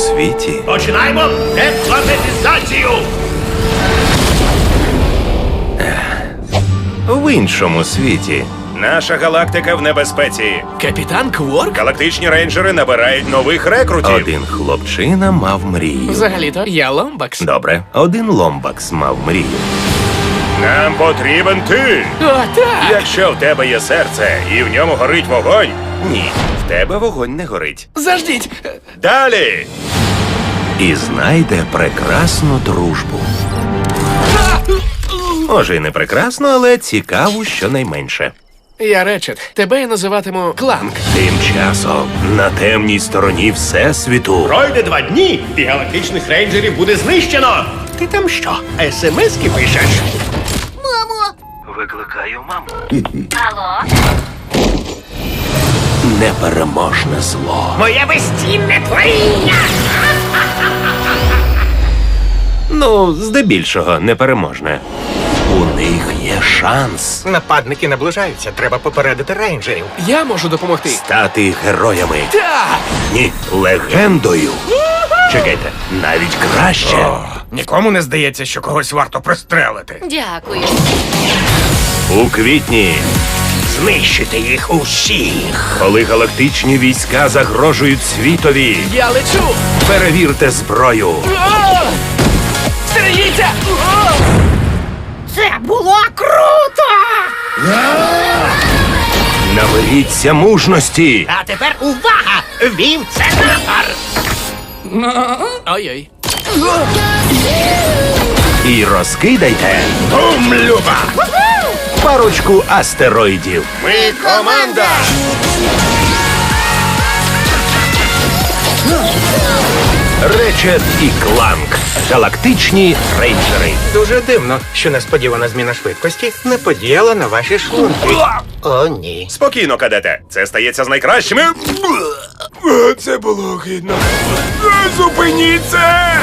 світі Починаємо депланетизацію! в іншому світі. Наша галактика в небезпеці. Капітан Кворк? Галактичні рейнджери набирають нових рекрутів. Один хлопчина мав мрію. Взагалі-то я Ломбакс. Добре, один ломбакс мав мрію. Нам потрібен ти. О, так! Якщо в тебе є серце і в ньому горить вогонь, Ні, в тебе вогонь не горить. Заждіть! далі. І знайде прекрасну дружбу. Може, і не прекрасно, але цікаву щонайменше. Я Речет. Тебе я називатиму Кланк. Тим часом на темній стороні Всесвіту Пройде два дні, і галактичних рейнджерів буде знищено. Ти там що? СМСки пишеш? Викликаю маму. Алло? Непереможне зло. Моє безцінне творіння! Ну, здебільшого непереможне. У них є шанс Нападники наближаються, треба попередити рейнджерів. Я можу допомогти. стати героями. Так! Ні, легендою. Чекайте, навіть краще. Нікому не здається, що когось варто пристрелити. Дякую. У квітні, Знищити їх усіх. коли галактичні війська загрожують світові, Я лечу! перевірте зброю. О! Стережіться! О! Це було круто! Наберіться мужності. А тепер увага! Вівценатор! Ой-ой. І розкидайте Бум, Люба! Парочку астероїдів. Ми команда! Речет і Кланк. Галактичні рейнджери. Дуже дивно, що несподівана зміна швидкості не подіяла на ваші шлунки. О, ні. Спокійно, кадете. Це стається з найкращими. Це було гидно. Зупиніться!